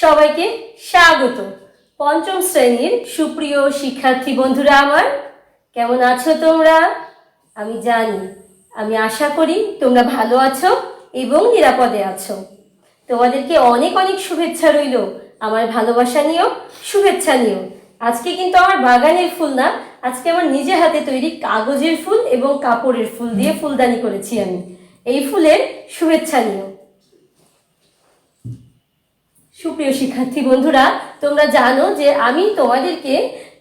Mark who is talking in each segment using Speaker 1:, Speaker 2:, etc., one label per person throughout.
Speaker 1: সবাইকে স্বাগত। পঞ্চম শ্রেণির সুপ্রিয় শিক্ষার্থী বন্ধুরা আমার, কেমন আছো তোমরা? আমি জানি, আমি আশা করি তোমরা ভালো আছো এবং নিরাপদে আছো। তোমাদেরকে অনেক অনেক শুভেচ্ছা রইল, আমার ভালোবাসা নিয়েও শুভেচ্ছা নিয়েও। আজকে কিন্তু আমার বাগানের ফুল না, আজকে আমার নিজে হাতে তৈরি কাগজের ফুল এবং কাপড়ের ফুল দিয়ে ফুলদানি করেছি আমি। এই ফুলের শুভেচ্ছা নিও। সুপ্রিয় শিক্ষার্থী বন্ধুরা, তোমরা জানো যে আমি তোমাদেরকে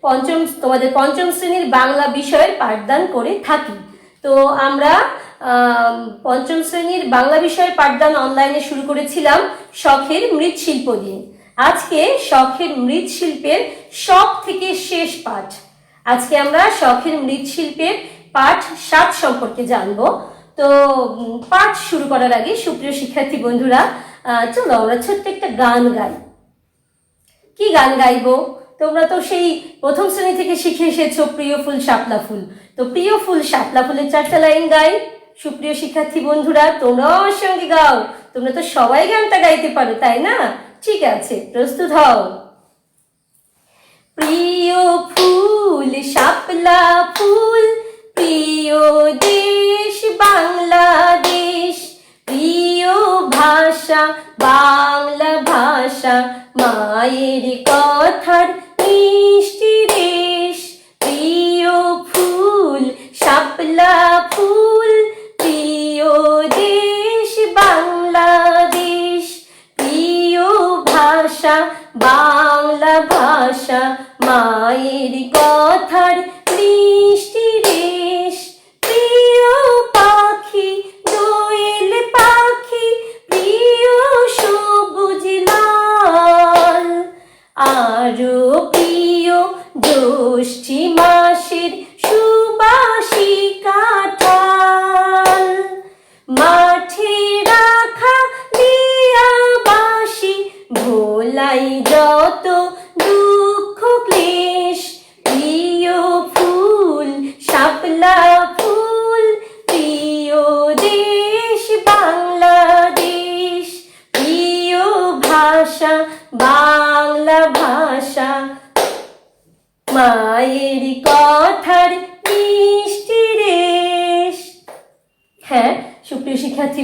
Speaker 1: পঞ্চম, তোমাদের পঞ্চম শ্রেণির বাংলা বিষয়ের পাঠদান করে থাকি। তো আমরা পঞ্চম শ্রেণির বাংলা বিষয়ের পাঠদান অনলাইনে শুরু করেছিলাম শখের মৃৎশিল্প দিয়ে। আজকে শখের মৃৎশিল্পের সব থেকে শেষ পাঠ। আজকে আমরা শখের মৃৎশিল্পের পাঠ সাত সম্পর্কে জানব। তো পাঠ শুরু করার আগে সুপ্রিয় শিক্ষার্থী বন্ধুরা চলো আমরা ছোট্ট একটা গান গাই। কি গান গাইবো? তোমরা তো সেই প্রথম শ্রেণি থেকে শিখে এসেছ প্রিয় ফুল, শাপলা ফুল। তো প্রিয় ফুল, শাপলা ফুলের চারটা লাইন গাই। সুপ্রিয় শিক্ষার্থী বন্ধুরা, তোমরাও আমার সঙ্গে গাও। তোমরা তো সবাই গানটা গাইতে পারো, তাই না? ঠিক আছে, প্রস্তুত হও। প্রিয় ফুল, শাপলা ফুল, প্রিয় দেশ বাংলাদেশ বাংলা ভাষা মায়ের কথার মিষ্টি দেশ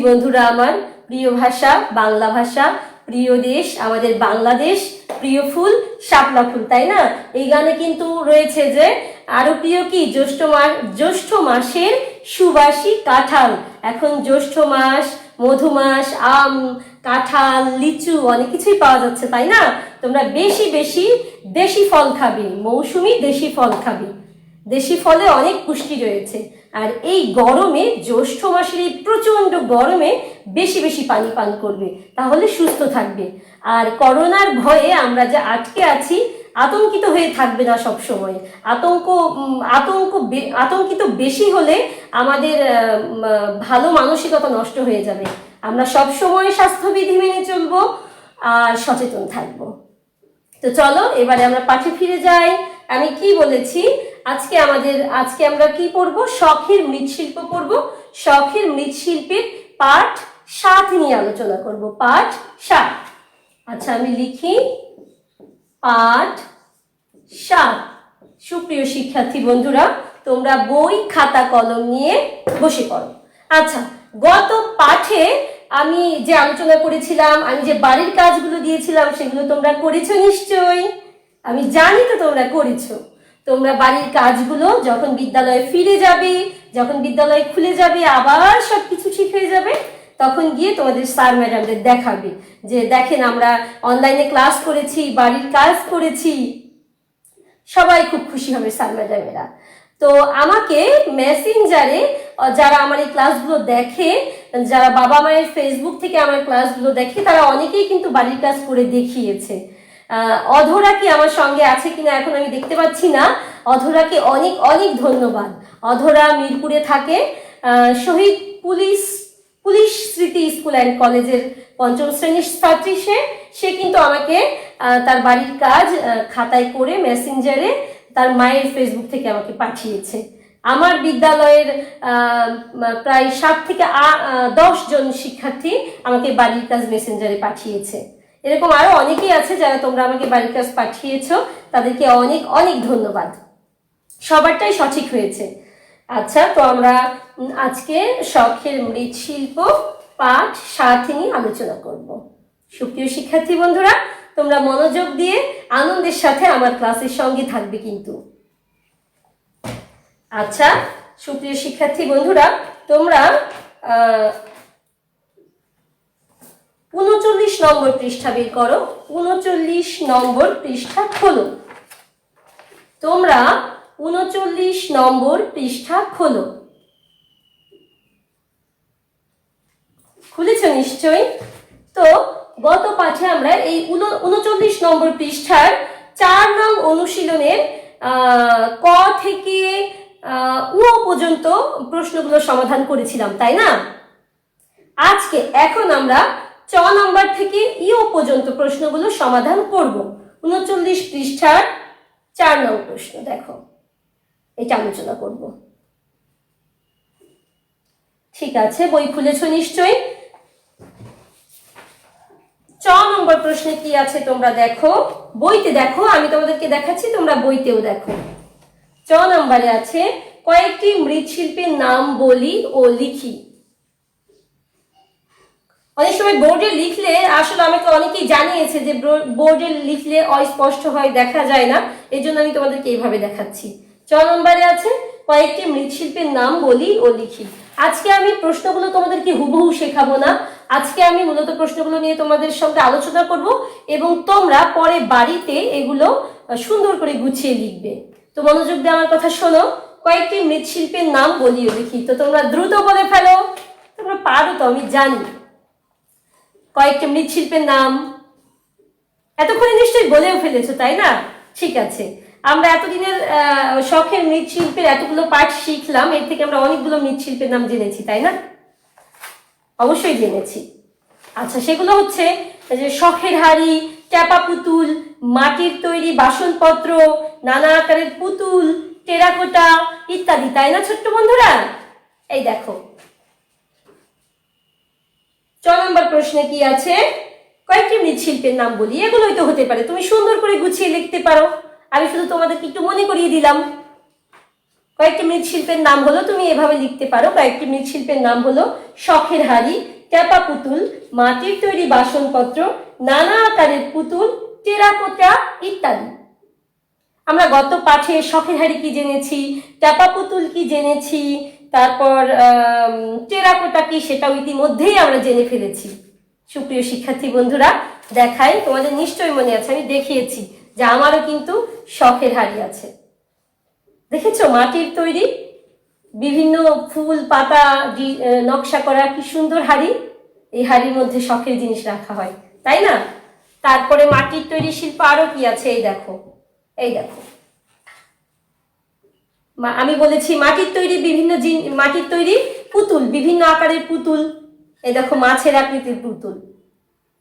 Speaker 1: বন্ধুরা আমার প্রিয় ভাষা, বাংলা ভাষা, প্রিয় দেশ, আমাদের বাংলাদেশ, প্রিয় ফুল, শাপলা ফুল, তাই না? এই গানে কিন্তু রয়েছে যে, আরও প্রিয় কি? জ্যৈষ্ঠ মাস, জ্যৈষ্ঠ মাসের সুবাসী কাঁঠাল। এখন জ্যৈষ্ঠ মাস, মধু মাস, আম, কাঁঠাল, লিচু, অনেক কিছুই পাওয়া যাচ্ছে, তাই না? তোমরা বেশি বেশি দেশি ফল খাবে, মৌসুমি দেশি ফল খাবে। দেশি ফলে অনেক পুষ্টি রয়েছে। আর এই গরমে জ্যৈষ্ঠ মাসের এই প্রচণ্ড গরমে বেশি বেশি পানি পান করবে, তাহলে সুস্থ থাকবে। আর করোনার ভয়ে আমরা যে আটকে আছি, আতঙ্কিত হয়ে থাকবে না সব সময় আতঙ্ক আতঙ্ক আতঙ্কিত বেশি হলে আমাদের ভালো মানসিকতা নষ্ট হয়ে যাবে। আমরা সব সময় স্বাস্থ্যবিধি মেনে চলবো আর সচেতন থাকব। তো চলো, এবারে আমরা পাঠে ফিরে যাই। আমি কি বলেছি? আজকে আমাদের, আজকে আমরা কি পড়ব? শখের মৃৎশিল্প পড়ব। শখের মৃৎশিল্পের পাঠ সাত নিয়ে আলোচনা করব। পাঠ সাত। আচ্ছা আমি লিখি। পাঠ সাত। সুপ্রিয় শিক্ষার্থী বন্ধুরা, তোমরা বই, খাতা, কলম নিয়ে বসে পড়ো। আচ্ছা গত পাঠে আমি যে আলোচনা করেছিলাম, আমি যে বাড়ির কাজগুলো দিয়েছিলাম, সেগুলো তোমরা করেছ নিশ্চয়ই? আমি জানি তো তোমরা করেছ। তোমরা বাড়ির কাজগুলো যখন বিদ্যালয়ে ফিরে যাবে, যখন বিদ্যালয় খুলে যাবে, আবার সব কিছু ঠিক হয়ে যাবে, তখন গিয়ে তোমাদের স্যার ম্যাডামদের দেখাবে যে, দেখেন, আমরা অনলাইনে ক্লাস করেছি, বাড়ির কাজ করেছি। সবাই খুব খুশি হবে স্যার ম্যাডামেরা। তো আমাকে মেসেঞ্জারে যারা আমার এই ক্লাসগুলো দেখে, যারা বাবা মায়ের ফেসবুক থেকে আমার ক্লাসগুলো দেখে, তারা অনেকেই কিন্তু বাড়ির কাজ করে দেখিয়েছে। অধরা কি আমার সঙ্গে আছে কিনা এখন আমি দেখতে পাচ্ছি না। অধরাকে অনেক অনেক ধন্যবাদ। অধরা মিরপুরে থাকে। Shaheed police police Smriti school and কলেজের পঞ্চম শ্রেণির ছাত্রী সে। সে কিন্তু আমাকে তার বাড়ির কাজ খাতায় করে মেসেঞ্জারে তার মায়ের ফেসবুক থেকে আমাকে পাঠিয়েছে। আমার বিদ্যালয়ের প্রায় সাত থেকে দশ জন শিক্ষার্থী আমাকে বাড়ির কাজ মেসেঞ্জারে পাঠিয়েছে। এরকম আরও অনেকেই আছে যারা তোমরা আমাকে বাড়ির কাজ পাঠিয়েছো, তাদেরকে অনেক অনেক ধন্যবাদ। সবারটাই সঠিক হয়েছে। আচ্ছা তো আমরা আজকে শখের মৃৎশিল্প পাঠ সাত নিয়ে আলোচনা করব। সুপ্রিয় শিক্ষার্থী বন্ধুরা, তোমরা মনোযোগ দিয়ে আনন্দের সাথে আমার ক্লাসের সঙ্গে থাকবে কিন্তু। আচ্ছা সুপ্রিয় শিক্ষার্থী বন্ধুরা, তোমরা উনচল্লিশ নম্বর পৃষ্ঠা বের করো। উনচল্লিশ নম্বর পৃষ্ঠা খোলো। তোমরা উনচল্লিশ নম্বর পৃষ্ঠা খোলো। খুলেছ নিশ্চয়ই? তো গত পাঠে আমরা এই উন- উনচল্লিশ নম্বর পৃষ্ঠার চার নং অনুশীলনের ক থেকে উ পর্যন্ত প্রশ্নগুলো সমাধান করেছিলাম, তাই না? আজকে এখন আমরা চ নম্বর থেকে ইও পর্যন্ত প্রশ্নগুলো সমাধান করব। উনচল্লিশ পৃষ্ঠার চার নং প্রশ্ন, দেখো। এটা আলোচনা করব। ঠিক আছে, বই খুলেছ নিশ্চয়ই? চ নম্বর প্রশ্নে কি আছে তোমরা দেখো? বইতে দেখো, আমি তোমাদেরকে দেখাচ্ছি, তোমরা বইতেও দেখো। চ নম্বরে আছে, কয়েকটি মৃৎশিল্পীর নাম বলি ও লিখি। অনেক সময় বোর্ডে লিখলে আসলে আমাকে অনেকেই জানিয়েছে যে ব্রো- বোর্ডে লিখলে অস্পষ্ট হয়, দেখা যায় না। এই জন্য আমি তোমাদেরকে এইভাবে দেখাচ্ছি। চ নম্বরে আছে, কয়েকটি মৃৎশিল্পের নাম বলি ও লিখি। আজকে আমি প্রশ্নগুলো তোমাদেরকে হুবহু শেখাবো না। আজকে আমি মূলত প্রশ্নগুলো নিয়ে তোমাদের সঙ্গে আলোচনা করব এবং তোমরা পরে বাড়িতে এগুলো সুন্দর করে গুছিয়ে লিখবে। তো মনোযোগ দিয়ে আমার কথা শোনো। কয়েকটি মৃৎশিল্পের নাম বলি ও লিখি। তো তোমরা দ্রুত বলে ফেলো। তোমরা পারো তো, আমি জানি। কয়েকটি মৃৎশিল্পের নাম। এতক্ষণে নিশ্চয়ই বলেও ফেলেছো, তাই না? ঠিক আছে। আমরা এতদিনের শখের মৃৎশিল্পের এতগুলো পাঠ শিখলাম, এর থেকে আমরা অনেকগুলো মৃৎশিল্পের নাম জেনেছি, তাই না? অবশ্যই জেনেছি। আচ্ছা সেগুলো হচ্ছে যে শখের হাড়ি চাপা পুতুল, মাটির তৈরি বাসনপত্র, নানা আকারের পুতুল, টেরাকোটা ইত্যাদি, তাই না ছোট্ট বন্ধুরা? এই দেখো ছ নম্বর প্রশ্নে কি আছে? কয়েকটি মৃৎশিল্পের নাম বলি, এগুলোই তো হতে পারে। তুমি সুন্দর করে গুছিয়ে লিখতে পারো। আমি শুধু তোমাদেরকে একটু মনে করিয়ে দিলাম। কয়েকটি মৃৎশিল্পের নাম হলো, তুমি এভাবে লিখতে পারো। কয়েকটি মৃৎশিল্পের নাম হলো, শখের হাড়ি, ট্যাপা পুতুল, মাটির তৈরি বাসনপত্র, নানা আকারের পুতুল, টেরাকোটা ইত্যাদি। আমরা গত পাঠে শখের হাড়ি কি জেনেছি, ট্যাপা পুতুল কি জেনেছি তারপর টেরাকোটা কি সেটাও ইতিমধ্যেই আমরা জেনে ফেলেছি। সুপ্রিয় শিক্ষার্থী বন্ধুরা, দেখাই, তোমাদের নিশ্চয়ই মনে আছে, আমি দেখিয়েছি যে আমারও কিন্তু শখের হাড়ি আছে। দেখেছ মাটির তৈরি? বিভিন্ন ফুল, পাতা নকশা করা কি সুন্দর হাড়ি? এই হাড়ির মধ্যে শখের জিনিস রাখা হয়, তাই না? তারপরে মাটির তৈরি শিল্প আরও কি আছে? এই দেখো এই দেখো। আমি বলেছি, মাটির তৈরি বিভিন্ন মাটির তৈরি পুতুল, বিভিন্ন আকারের পুতুল। এই দেখো, মাছের আকৃতির পুতুল।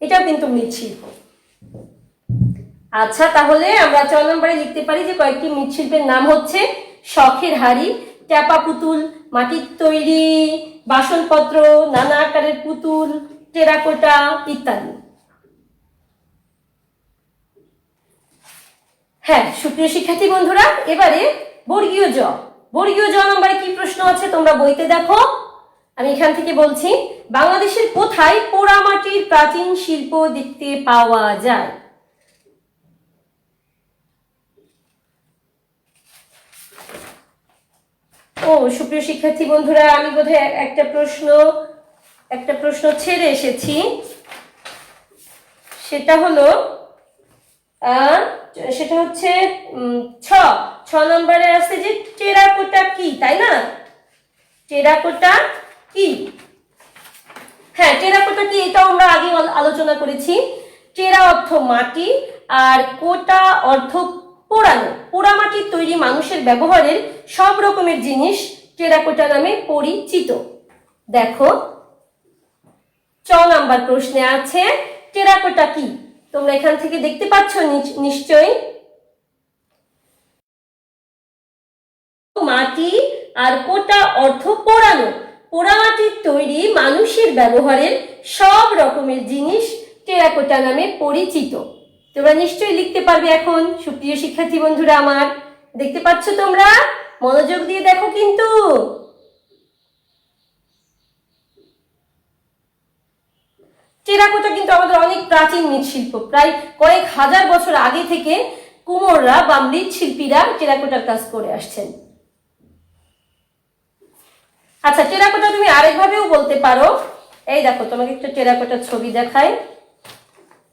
Speaker 1: এটাও কিন্তু মৃৎশিল্প। আচ্ছা তাহলে আমরা ছ নম্বরে লিখতে পারি যে কয়েকটি মৃৎশিল্পের নাম হচ্ছে শখের হাড়ি, ট্যাপা পুতুল, মাটির তৈরি বাসনপত্র, নানা আকারের পুতুল, টেরাকোটা ইত্যাদি। হ্যাঁ সুপ্রিয় শিক্ষার্থী বন্ধুরা, এবারে বর্গীয় জ। বর্গীয় জ নম্বরে কি প্রশ্ন আছে তোমরা বইতে দেখো। আমি এখান থেকে বলছি, বাংলাদেশের কোথায় পোড়ামাটির প্রাচীন শিল্প দেখতে পাওয়া যায়? ও, সুপ্রিয় শিক্ষার্থী বন্ধুরা, আমি বোধহয় একটা প্রশ্ন একটা প্রশ্ন ছেড়ে এসেছি। সেটা হলো সেটা হচ্ছে ছ। নম্বরে আছে যে টেরাকোটা কি, তাই না? টেরাকোটা কি? হ্যাঁ টেরাকোটা কি, এটাও আমরা আগে আল- আলোচনা করেছি। টেরা অর্থ মাটি, আর কোটা অর্থ পোড়ানো। পোড়ামাটির তৈরি মানুষের ব্যবহারের সব রকমের জিনিস টেরাকোটা নামে পরিচিত। দেখো চ নাম্বার প্রশ্নে আছে, টেরাকোটা কি? তোমরা এখান থেকে দেখতে পাচ্ছ নিশ্চয়ই? মাটি আর কোটা অর্থ পোড়ানো। পোড়ামাটির তৈরি মানুষের ব্যবহারের সব রকমের জিনিস টেরাকোটা নামে পরিচিত। তোমরা নিশ্চয়ই লিখতে পারবে এখন, সুপ্রিয় শিক্ষার্থী বন্ধুরা আমার। দেখতে পাচ্ছ তোমরা? মনোযোগ দিয়ে দেখো কিন্তু। টেরাকোটা কিন্তু আমাদের অনেক প্রাচীন মৃৎশিল্প। প্রায় কয়েক হাজার বছর আগে থেকে কুমোররা বা মৃৎশিল্পীরা টেরাকোটার কাজ করে আসছেন। আচ্ছা টেরাকোটা তুমি আরেকভাবেও বলতে পারো। এই দেখো, তোমাকে একটু টেরাকোটার ছবি দেখাই।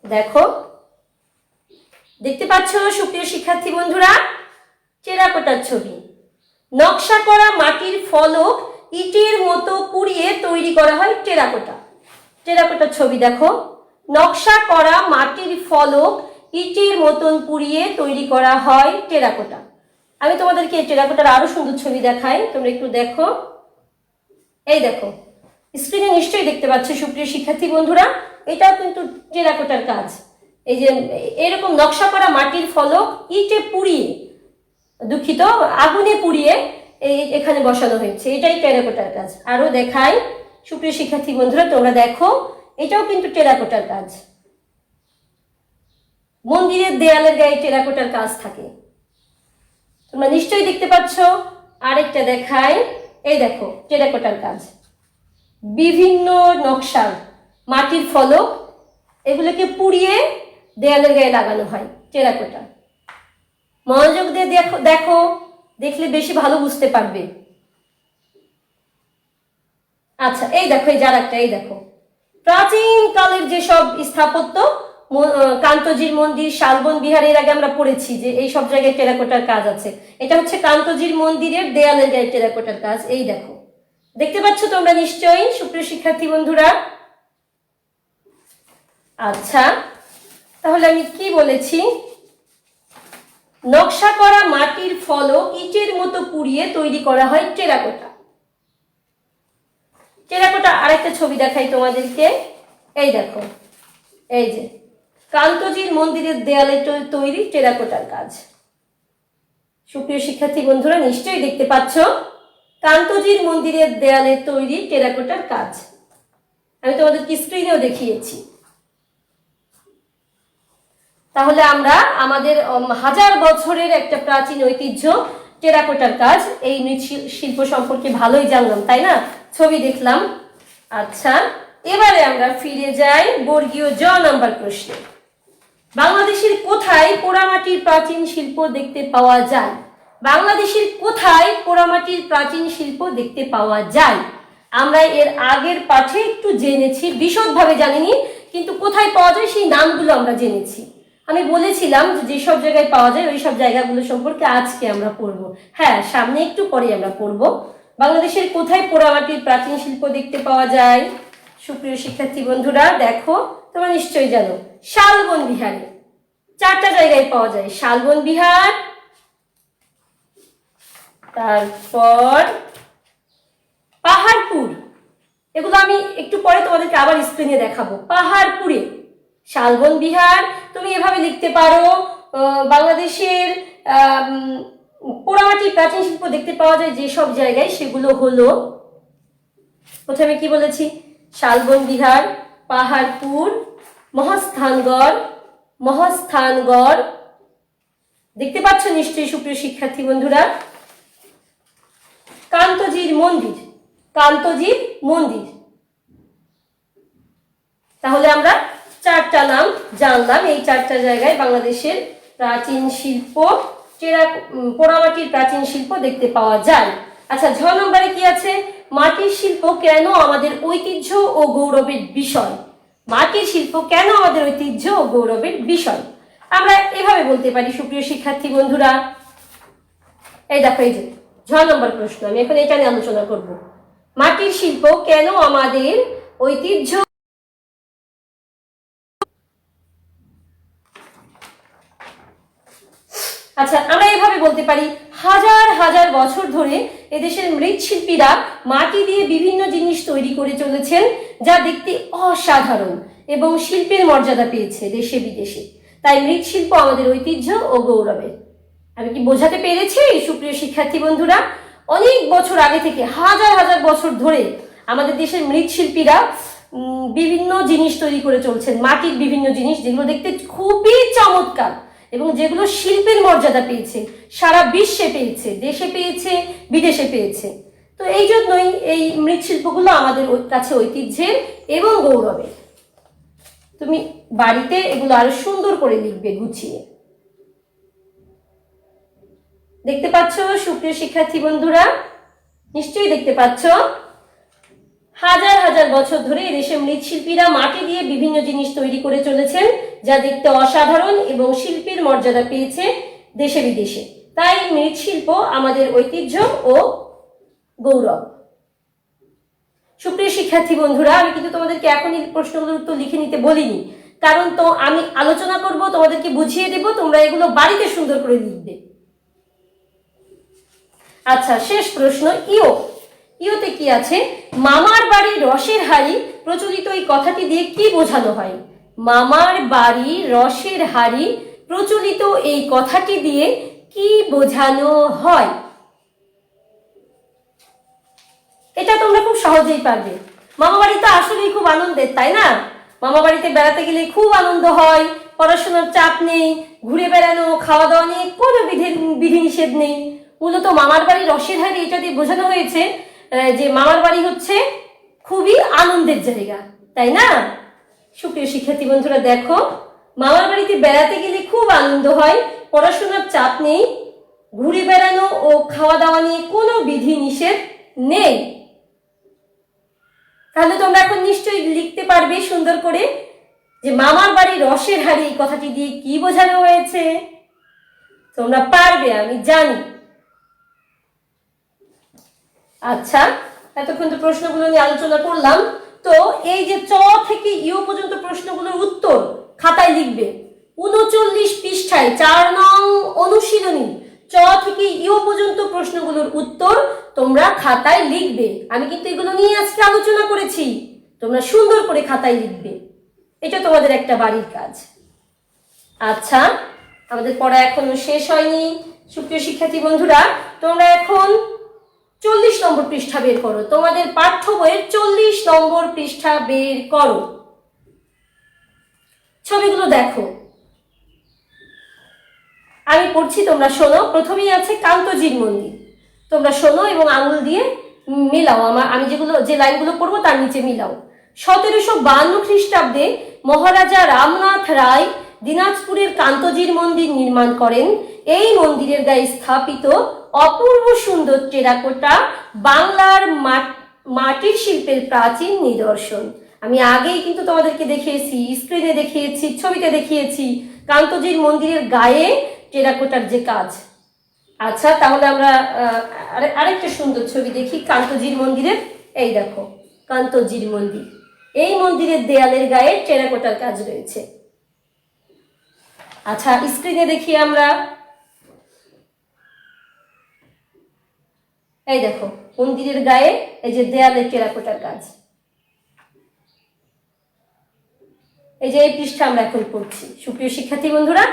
Speaker 1: দেখো। দেখতে পাচ্ছ, সুপ্রিয় শিক্ষার্থী বন্ধুরা? টেরাকোটার ছবি। নকশা করা মাটির ফলক ইটের মতো পুড়িয়ে তৈরি করা হয় টেরাকোটা। টেরাকোটার ছবি দেখো। নকশা করা মাটির ফলক ইটের মতন পুড়িয়ে তৈরি করা হয় টেরাকোটা। আমি তোমাদেরকে টেরাকোটার আরও সুন্দর ছবি দেখাই, তোমরা একটু দেখো। এই দেখো স্ক্রিনে নিশ্চয়ই দেখতে পাচ্ছ সুপ্রিয় শিক্ষার্থী বন্ধুরা, এটাও কিন্তু টেরাকোটার কাজ। এই যে, এরকম নকশা করা মাটির ফলক ইটে পুড়িয়ে, দুঃখিত, আগুনে পুড়িয়ে এই এখানে বসানো হয়েছে। এটাই টেরাকোটার কাজ। আরও দেখাই, সুপ্রিয় শিক্ষার্থী বন্ধুরা, তোমরা দেখো, এটাও কিন্তু টেরাকোটার কাজ। মন্দিরের দেয়ালের গায়ে টেরাকোটার কাজ থাকে। তোমরা নিশ্চয়ই দেখতে পাচ্ছ, আরেকটা দেখাই এই দেখো টেরাকোটার কাজ। বিভিন্ন নকশার মাটির ফলক, এগুলোকে পুড়িয়ে দেয়ালের গায়ে লাগানো হয়। টেরাকোটা মনোযোগ দিয়ে দেখো দেখো, দেখলে বেশি ভালো বুঝতে পারবে। আচ্ছা এই দেখো, এই যার একটা এই দেখো। প্রাচীন কালের যেসব স্থাপত্য কান্তজির মন্দির, শালবন বিহার, এর আগে আমরা পড়েছি যে এই সব জায়গায় টেরাকোটার কাজ আছে। এটা হচ্ছে কান্তজির মন্দিরের দেয়ালের গায়ে টেরাকোটার কাজ, এই দেখো। দেখতে পাচ্ছ তোমরা নিশ্চয়ই, সুপ্রিয় শিক্ষার্থী বন্ধুরা? আচ্ছা তাহলে আমি কি বলেছি? নকশা করা মাটির ফলক ইটের মতো পুড়িয়ে তৈরি করা হয় টেরাকোটা। টেরাকোটা আরেকটা ছবি দেখাই তোমাদেরকে। এই দেখো, এই যে। কান্তজির মন্দিরের দেয়ালে তৈরি টেরাকোটার কাজ। সুপ্রিয় শিক্ষার্থী বন্ধুরা, নিশ্চয়ই দেখতে পাচ্ছ, কান্তজির মন্দিরের দেয়ালে তৈরি টেরাকোটার কাজ। আমি তোমাদেরকে স্ক্রিনেও দেখিয়েছি। তাহলে আমরা আমাদের হাজার বছরের একটা প্রাচীন ঐতিহ্য, টেরাকোটার কাজ। এই শিল্প সম্পর্কে ভালোই জানলাম, তাই না? ছবি দেখলাম। আচ্ছা এবারে আমরা ফিরে যাই বর্গীয় জ নাম্বার প্রশ্নে। বাংলাদেশের কোথায় পোড়ামাটির প্রাচীন শিল্প দেখতে পাওয়া যায়? বাংলাদেশের কোথায় পোড়ামাটির প্রাচীন শিল্প দেখতে পাওয়া যায়? আমরা এর আগের পাঠে একটু জেনেছি, বিশদভাবে জানিনি, কিন্তু কোথায় পাওয়া যায় সেই নামগুলো আমরা জেনেছি। আমি বলেছিলাম যে যেসব জায়গায় পাওয়া যায়, ওই সব জায়গাগুলো সম্পর্কে আজকে আমরা পড়ব। হ্যাঁ সামনে একটু পরে আমরা পড়ব। বাংলাদেশের কোথায় পোড়ামাটির প্রাচীন শিল্প দেখতে পাওয়া যায়? সুপ্রিয় শিক্ষার্থী বন্ধুরা, দেখো তোমরা নিশ্চয়ই জানো, শালবন বিহারে। চারটা জায়গায় পাওয়া যায়, শালবন বিহার, তারপর পাহাড়পুর। এগুলো আমি একটু পরে তোমাদেরকে আবার স্ক্রিনে দেখাবো। পাহাড়পুরে, শালবন বিহার, তুমি এভাবে লিখতে পারো বাংলাদেশের পোড়ামাটি প্রাচীন শিল্প দেখতে পাওয়া যায় যেসব জায়গায় সেগুলো হলো, প্রথমে কি বলেছি? শালবন বিহার পাহাড়পুর মহাস্থানগড় মহাস্থানগড়। দেখতে পাচ্ছ নিশ্চয়ই সুপ্রিয় শিক্ষার্থী বন্ধুরা? কান্তজির মন্দির কান্তজির মন্দির। তাহলে আমরা চারটা নাম জানলাম। এই চারটা জায়গায় বাংলাদেশের প্রাচীন শিল্প উম, পোড়ামাটির প্রাচীন শিল্প দেখতে পাওয়া যায়। আচ্ছা ছ নম্বরে কি আছে? মাটির শিল্প কেন আমাদের ঐতিহ্য ও গৌরবের বিষয়? মাটির শিল্প কেন আমাদের ঐতিহ্য ও গৌরবের বিষয়? আমরা এভাবে বলতে পারি, সুপ্রিয় শিক্ষার্থী বন্ধুরা। এই দেখো, এই যে ছ নম্বর প্রশ্ন, আমি এখন এটা নিয়ে আলোচনা করব। মাটির শিল্প কেন আমাদের ঐতিহ্য আচ্ছা আমরা এভাবে বলতে পারি, হাজার হাজার বছর ধরে এদেশের মৃৎশিল্পীরা মাটি দিয়ে বিভিন্ন জিনিস তৈরি করে চলেছেন, যা দেখতে অসাধারণ এবং শিল্পের মর্যাদা পেয়েছে দেশে বিদেশে। তাই মৃৎশিল্প আমাদের ঐতিহ্য ও গৌরবের আমি কি বোঝাতে পেরেছি, সুপ্রিয় শিক্ষার্থী বন্ধুরা? অনেক বছর আগে থেকে, হাজার হাজার বছর ধরে আমাদের দেশের মৃৎশিল্পীরা বিভিন্ন জিনিস তৈরি করে চলছেন, মাটির বিভিন্ন জিনিস, যেগুলো দেখতে খুবই চমৎকার। এবং যেগুলো শিল্পের মর্যাদা পেয়েছে, সারা বিশ্বে পেয়েছে, দেশে পেয়েছে, বিদেশে পেয়েছে। তো এই জন্যই এই মৃৎশিল্পগুলো আমাদের কাছে ঐতিহ্যের এবং গৌরবের। তুমি বাড়িতে এগুলো আরও সুন্দর করে লিখবে গুছিয়ে। দেখতে পাচ্ছ সুপ্রিয় শিক্ষার্থী বন্ধুরা? নিশ্চয়ই দেখতে পাচ্ছ? হাজার বছর ধরে এদেশে মৃৎশিল্পীরা মাটি দিয়ে বিভিন্ন জিনিস তৈরি করে চলেছেন, যা দেখতে অসাধারণ এবং শিল্পীর মর্যাদা পেয়েছে দেশে বিদেশে। তাই মৃৎশিল্প আমাদের ঐতিহ্য ও গৌরব। সুপ্রিয় শিক্ষার্থী বন্ধুরা, আমি কিন্তু তোমাদেরকে এখনই প্রশ্নগুলোর উত্তর লিখে নিতে বলিনি। কারণ তো আমি আলোচনা করব, তোমাদেরকে বুঝিয়ে দেব, তোমরা এগুলো বাড়িতে সুন্দর করে লিখবে। আচ্ছা শেষ প্রশ্ন ইও ইওতে কি আছে? মামার বাড়ি রসের হাড়ি। প্রচলিত এই কথাটি দিয়ে কি বোঝানো হয়? মামার বাড়ি রসের হাড়ি। প্রচলিত এই কথাটি দিয়ে কি বোঝানো হয়? এটা তোমরা খুব সহজেই পারবে। মামা বাড়ি তো আসলেই খুব আনন্দের, তাই না? মামা বাড়িতে বেড়াতে গেলে খুব আনন্দ হয়। পড়াশোনার চাপ নেই, ঘুরে বেড়ানো খাওয়া দাওয়া নিয়ে কোনো বিধি বিধিনিষেধ নেই। মূলত মামার বাড়ি রসের হাড়ি, এটা দিয়ে বোঝানো হয়েছে যে মামার বাড়ি হচ্ছে খুবই আনন্দের জায়গা, তাই না? সুপ্রিয় শিক্ষার্থী বন্ধুরা, দেখো, মামার বাড়িতে বেড়াতে গেলে খুব আনন্দ হয়, পড়াশোনার চাপ নেই, ঘুরে বেড়ানো ও খাওয়া দাওয়া নিয়ে কোনো বিধি নিষেধ নেই। তাহলে তোমরা এখন নিশ্চয়ই লিখতে পারবে সুন্দর করে যে মামার বাড়ি রসের হাড়ি কথাটি দিয়ে কি বোঝানো হয়েছে? তোমরা পারবে, আমি জানি। আচ্ছা এতক্ষণ তো প্রশ্নগুলো নিয়ে আলোচনা করলাম। তো এই যে চ থেকে ইউ পর্যন্ত প্রশ্নগুলোর উত্তর খাতায় লিখবে। উনচল্লিশ পৃষ্ঠায় চার নং অনুশীলনী। চ থেকে ইউ পর্যন্ত প্রশ্নগুলোর উত্তর তোমরা খাতায় লিখবে। আমি কিন্তু এগুলো নিয়ে আজকে আলোচনা করেছি। তোমরা সুন্দর করে খাতায় লিখবে। এটা তোমাদের একটা বাড়ির কাজ। আচ্ছা আমাদের পড়া এখনও শেষ হয়নি। সুপ্রিয় শিক্ষার্থী বন্ধুরা, তোমরা এখন চল্লিশ নম্বর পৃষ্ঠা বের করো। তোমাদের পাঠ্য বইয়ের চল্লিশ নম্বর পৃষ্ঠা বের করো। ছবিগুলো দেখো। আমি পড়ছি, তোমরা শোনো। প্রথমেই আছে কান্তজির মন্দির। তোমরা শোনো এবং আঙুল দিয়ে মিলাও। আমার আমি যেগুলো যে লাইনগুলো পড়ব তার নিচে মিলাও। সতেরোশো বান্ন খ্রিস্টাব্দে মহারাজা রামনাথ রায় দিনাজপুরের কান্তজির মন্দির নির্মাণ করেন। এই মন্দিরের গায়ে স্থাপিত অপূর্ব সুন্দর টেরাকোটা বাংলার মাট- মাটির শিল্পের প্রাচীন নিদর্শন। আমি আগেই কিন্তু তোমাদেরকে দেখিয়েছি স্ক্রিনে দেখিয়েছি, ছবিতে দেখিয়েছি কান্তজির মন্দিরের গায়ে টেরাকোটার যে কাজ। আচ্ছা তাহলে আমরা আরে- আরেকটা সুন্দর ছবি দেখি কান্তজির মন্দিরের। এই দেখো, কান্তজির মন্দির। এই মন্দিরের দেয়ালের গায়ে টেরাকোটার কাজ রয়েছে। আচ্ছা স্ক্রিনে দেখি আমরা। এই দেখো, মন্দিরের গায়ে এই যে দেয়ালে টেরাকোটার কাজ। এই যে এই পৃষ্ঠা আমরা এখন পড়ছি। সুপ্রিয় শিক্ষার্থী বন্ধুরা,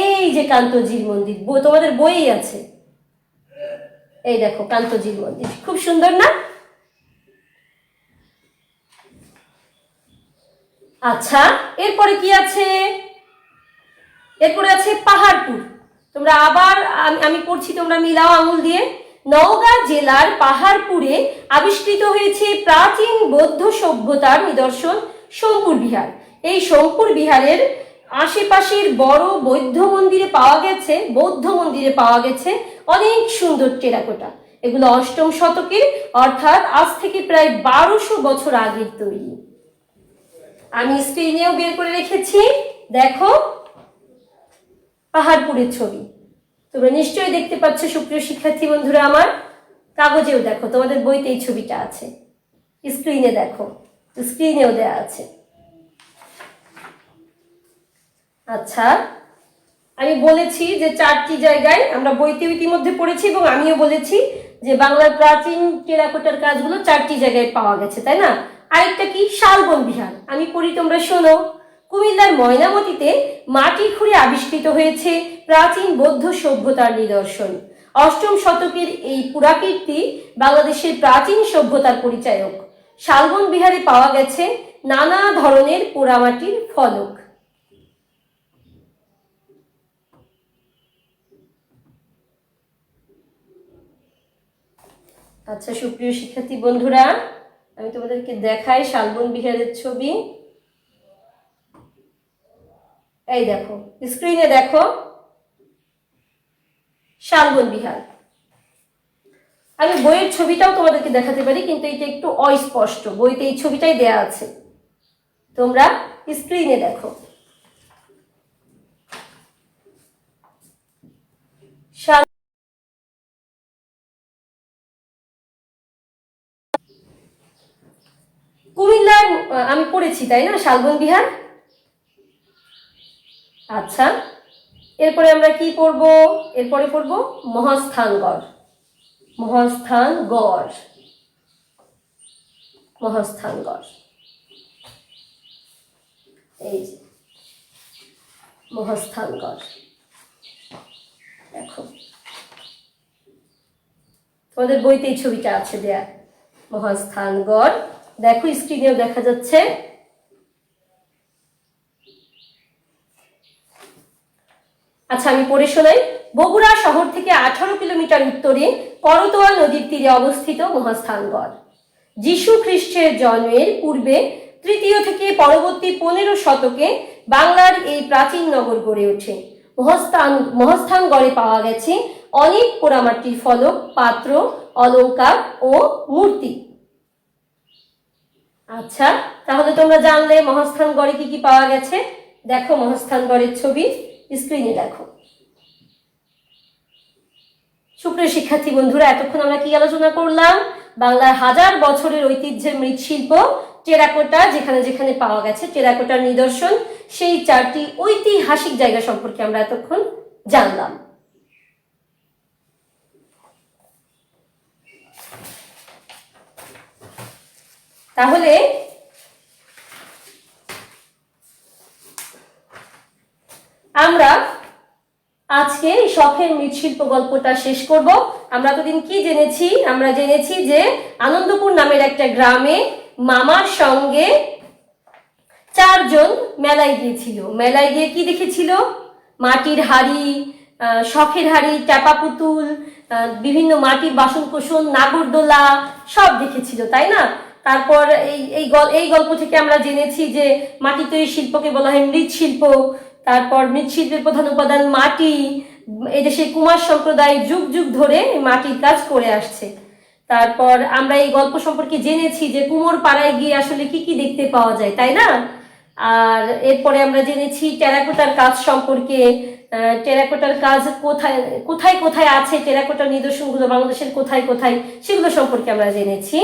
Speaker 1: এই যে কান্তজির মন্দির তোমাদের বইই আছে। এই দেখো, কান্তজির মন্দির, খুব সুন্দর না? আচ্ছা এরপরে কি আছে? এরপরে আছে পাহাড়পুর। তোমরা আবার আমি- পড়ছি, তোমরা মিলাও আঙুল দিয়ে। নওগাঁ জেলার পাহাড়পুরে আবিষ্কৃত হয়েছে প্রাচীন বৌদ্ধ সভ্যতার নিদর্শন সোমপুর বিহার। এই সোমপুর বিহারের আশেপাশের বড় বৌদ্ধ মন্দিরে পাওয়া গেছে, বৌদ্ধ মন্দিরে পাওয়া গেছে অনেক সুন্দর টেরাকোটা। এগুলো অষ্টম শতকে, অর্থাৎ আজ থেকে প্রায় বারোশো বছর আগের তৈরি। আমি স্ক্রিনেও বের করে রেখেছি। দেখো পাহাড়পুরের ছবি। তোমরা নিশ্চয়ই দেখতে পাচ্ছ, সুপ্রিয় শিক্ষার্থী বন্ধুরা আমার কাগজেও দেখো, তোমাদের বইতে এই ছবিটা আছে। স্ক্রিনে দেখো, স্ক্রিনেও দেয়া আছে। আচ্ছা আমি বলেছি যে চারটি জায়গায় আমরা বইতে ইতিমধ্যে পড়েছি এবং আমিও বলেছি যে বাংলার প্রাচীন টেরাকোটার কাজগুলো চারটি জায়গায় পাওয়া গেছে, তাই না? আরেকটা কি? শালবন বিহার। আমি পড়ি তোমরা শোনো। কুমিল্লার ময়নামতিতে মাটি খুঁড়ে আবিষ্কৃত হয়েছে প্রাচীন বৌদ্ধ সভ্যতার নিদর্শন। অষ্টম শতকের এই পুরাকীর্তি বাংলাদেশের প্রাচীন সভ্যতার পরিচায়ক। শালবন বিহারে পাওয়া গেছে নানা ধরনের পোড়ামাটির ফলক। আচ্ছা সুপ্রিয় শিক্ষার্থী বন্ধুরা, আমি তোমাদেরকে দেখাই শালবন বিহারের ছবি। এই দেখো স্ক্রিনে দেখো, শালবন বিহার। আমি বইয়ের ছবিটাও তোমাদেরকে দেখাতে পারি, কিন্তু এটা একটু অস্পষ্ট। বইতে এই ছবিটাই দেয়া আছে। তোমরা স্ক্রিনে দেখো। কুমিল্লার, আমি পড়েছি, তাই না? শালবন বিহার? আচ্ছা এরপরে আমরা কি পড়ব? এরপরে পড়ব মহাস্থানগড়। মহাস্থানগড়। মহাস্থানগড়। এই যে, মহাস্থানগড়। দেখো, তোমাদের বইতে এই ছবিটা আছে দেয়া। মহাস্থানগড়। দেখো স্ক্রিনেও দেখা যাচ্ছে আচ্ছা আমি পড়ে শোনাই। বগুড়া শহর থেকে আঠারো কিলোমিটার উত্তরে করতোয়া নদীর তীরে অবস্থিত মহাস্থানগড়। যীশু খ্রিস্টের জন্মের পূর্বে তৃতীয় থেকে পরবর্তী পনেরো শতকে বাংলার এই প্রাচীন নগর গড়ে ওঠে। মহাস্থান, মহাস্থানগড়ে পাওয়া গেছে অনেক পোড়ামাটির ফলক, পাত্র, অলংকার ও মূর্তি। আচ্ছা তাহলে তোমরা জানলে মহাস্থানগড়ে কি কি পাওয়া গেছে? দেখো মহাস্থানগড়ের ছবি। স্ক্রিনে দেখো। সুপ্রিয় শিক্ষার্থী বন্ধুরা, এতক্ষণ আমরা কি আলোচনা করলাম? বাংলার হাজার বছরের ঐতিহ্যের মৃৎশিল্প, টেরাকোটা, যেখানে যেখানে পাওয়া গেছে, টেরাকোটার নিদর্শন, সেই চারটি ঐতিহাসিক জায়গা সম্পর্কে আমরা এতক্ষণ জানলাম। তাহলে আমরা আজকে শখের মৃৎশিল্প গল্পটা শেষ করব। আমরা এতদিন কি জেনেছি? আমরা জেনেছি যে আনন্দপুর নামের একটা গ্রামে মামার সঙ্গে চারজন মেলায় গিয়েছিল। মেলায় গিয়ে কি দেখেছিল? মাটির হাড়ি শখের হাড়ি চাপা পুতুল বিভিন্ন মাটির বাসন কোসন নাগরদোলা সব দেখেছিল, তাই না? তারপর এই এই গল্প থেকে আমরা জেনেছি যে মাটি তৈরি শিল্পকে বলা হয় মৃৎশিল্প। তারপর মৃৎশিল্পের প্রধান উপাদান মাটি। এই দেশে কুমার সম্প্রদায় যুগ যুগ ধরে মাটির কাজ করে আসছে। তারপর আমরা এই গল্প সম্পর্কে জেনেছি যে কুমোর পাড়ায় গিয়ে আসলে কি কি দেখতে পাওয়া যায়, তাই না? আর এরপরে আমরা জেনেছি টেরাকোটার কাজ সম্পর্কে। টেরাকোটার কাজ কোথায় কোথায় কোথায় আছে? টেরাকোটার নিদর্শনগুলো বাংলাদেশের কোথায় কোথায়? সেগুলো সম্পর্কে আমরা জেনেছি।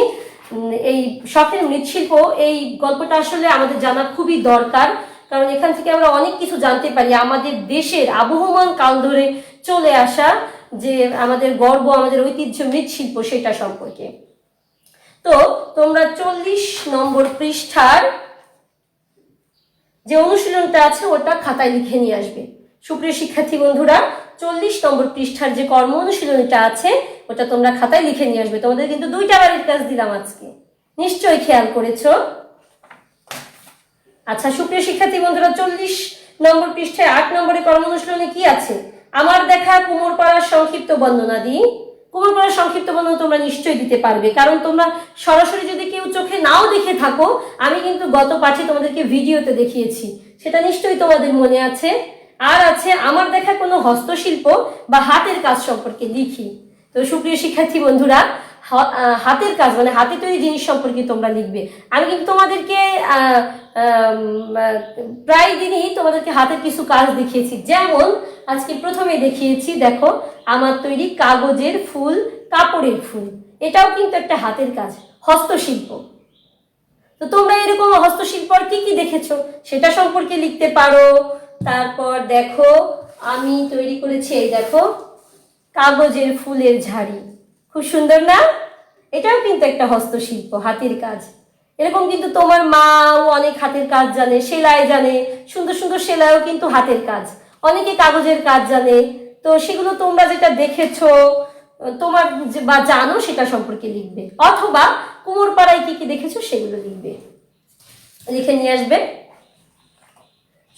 Speaker 1: এই শখের মৃৎশিল্প, এই গল্পটা আসলে আমাদের জানা খুবই দরকার। কারণ এখান থেকে আমরা অনেক কিছু জানতে পারি। আমাদের দেশের আবহমান কাল ধরে চলে আসা যে আমাদের গর্ব, আমাদের ঐতিহ্য মৃৎশিল্প সেটা সম্পর্কে। তো তোমরা চল্লিশ নম্বর পৃষ্ঠার যে অনুশীলনটা আছে, ওটা খাতায় লিখে নিয়ে আসবে। সুপ্রিয় শিক্ষার্থী বন্ধুরা, চল্লিশ নম্বর পৃষ্ঠার যে কর্ম অনুশীলনীটা আছে, ওটা তোমরা খাতায় লিখে নিয়ে আসবে। তোমাদের কিন্তু দুইটা বাড়ির কাজ দিলাম আজকে। নিশ্চয়ই খেয়াল করেছ। আচ্ছা সুপ্রিয় শিক্ষার্থী বন্ধুরা, চল্লিশ নম্বর পৃষ্ঠায় আট নম্বরে কর্ম অনুশীলনে কি আছে? আমার দেখা কুমোর পাড়ার সংক্ষিপ্ত বর্ণনা দিই কুমোর পাড়ার সংক্ষিপ্ত বর্ণনা তোমরা নিশ্চয়ই দিতে পারবে, কারণ তোমরা সরাসরি যদি কেউ চোখে নাও দেখে থাকো, আমি কিন্তু গত পাঠে তোমাদেরকে ভিডিওতে দেখিয়েছি, সেটা নিশ্চয়ই তোমাদের মনে আছে। আর আছে, আমার দেখা কোনো হস্তশিল্প বা হাতের কাজ সম্পর্কে লিখি। তো সুপ্রিয় শিক্ষার্থী বন্ধুরা হাতের কাজ মানে হাতে তৈরি জিনিস সম্পর্কে তোমরা লিখবে। আমি কিন্তু তোমাদেরকে প্রায় দিনই তোমাদেরকে হাতের কিছু কাজ দেখিয়েছি। যেমন, আজকে প্রথমে দেখিয়েছি, দেখো, আমার তৈরি কাগজের ফুল, কাপড়ের ফুল। এটাও কিন্তু একটা হাতের কাজ, হস্তশিল্প। তো তোমরা এরকম হস্তশিল্প আর কি কি দেখেছ? সেটা সম্পর্কে লিখতে পারো। তারপর দেখো, আমি তৈরি করেছি এই দেখো, কাগজের ফুলের ঝাড়ি। খুব সুন্দর না? এটাও কিন্তু একটা হস্তশিল্প, হাতের কাজ। এরকম কিন্তু তোমার মাও অনেক হাতের কাজ জানে, সেলাই জানে, সুন্দর সুন্দর সেলাইও কিন্তু হাতের কাজ। অনেকে কাগজের কাজ জানে। তো সেগুলো তোমরা যেটা দেখেছ, তোমার বা জানো সেটা সম্পর্কে লিখবে। অথবা কুমোর পাড়ায় কি কি দেখেছ সেগুলো লিখবে। লিখে নিয়ে আসবে।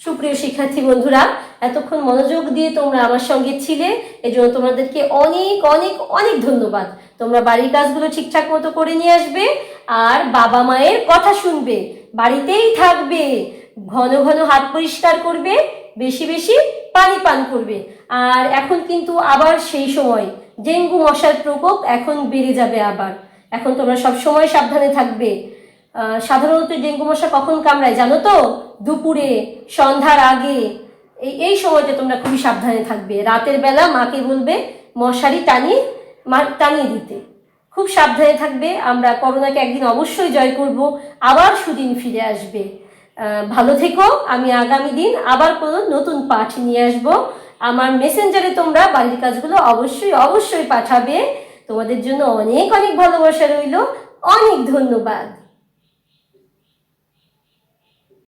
Speaker 1: সুপ্রিয় শিক্ষার্থী বন্ধুরা, এতক্ষণ মনোযোগ দিয়ে তোমরা আমার সঙ্গে ছিলে, এজন্য তোমাদেরকে অনেক অনেক অনেক ধন্যবাদ। তোমরা বাড়ির কাজগুলো ঠিকঠাক মতো করে নিয়ে আসবে, আর বাবা মায়ের কথা শুনবে, বাড়িতেই থাকবে, ঘন ঘন হাত পরিষ্কার করবে, বেশি বেশি পানি পান করবে। আর এখন কিন্তু আবার সেই সময়, ডেঙ্গু মশার প্রকোপ এখন বেড়ে যাবে আবার। এখন তোমরা সব সময় সাবধানে থাকবে। সাধারণত ডেঙ্গু মশা কখন কামড়ায় জানো তো? দুপুরে, সন্ধ্যার আগে। এই এই সময়টা তোমরা খুবই সাবধানে থাকবে। রাতের বেলা মাকে বলবে মশারি টানিয়ে, মা, টানিয়ে দিতে। খুব সাবধানে থাকবে। আমরা করোনাকে একদিন অবশ্যই জয় করব। আবার সুদিন ফিরে আসবে। ভালো থেকো। আমি আগামী দিন আবার কোনো নতুন পাঠ নিয়ে আসব। আমার মেসেঞ্জারে তোমরা বাড়ির কাজগুলো অবশ্যই অবশ্যই পাঠাবে। তোমাদের জন্য অনেক অনেক ভালোবাসা রইল। অনেক ধন্যবাদ।